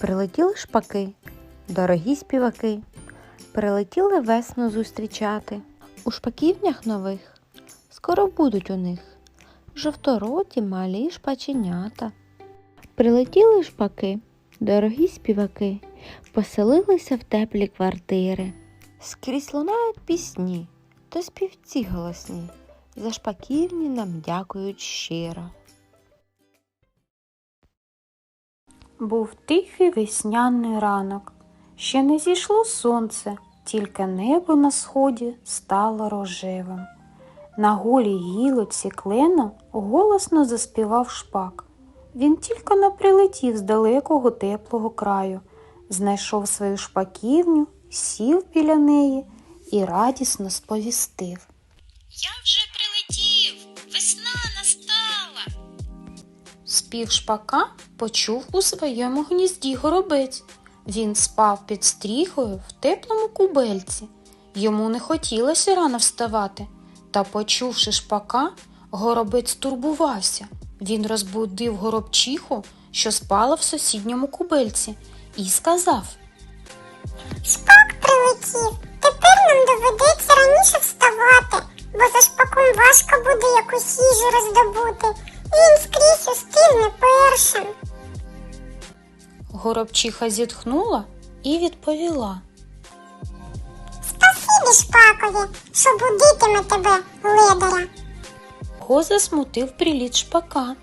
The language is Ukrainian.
Прилетіли шпаки, дорогі співаки, прилетіли весну зустрічати. У шпаківнях нових скоро будуть у них жовтороті малі шпаченята. Прилетіли шпаки, дорогі співаки, поселилися в теплі квартири. Скрізь лунають пісні, то співці голосні, за шпаківні нам дякують щиро. Був тихий весняний ранок. Ще не зійшло сонце, тільки небо на сході стало рожевим. На голій гілоці клена голосно заспівав шпак. Він тільки не прилетів з далекого теплого краю, знайшов свою шпаківню, сів біля неї і радісно сповістив. Я вже прилетів, весна настала. Спів шпака почув у своєму гнізді горобець. Він спав під стріхою в теплому кубельці. Йому не хотілося рано вставати, та, почувши шпака, горобець турбувався. Він розбудив горобчиху, що спала в сусідньому кубельці, і сказав Шпак прилетів. Тепер нам доведеться раніше вставати, бо за шпаком важко буде якусь їжу роздобути. Він скрізь устигне першим. Горобчиха зітхнула і відповіла. Спасибі шпакові, що будитиме тебе, ледаря. Го засмутив приліт шпака.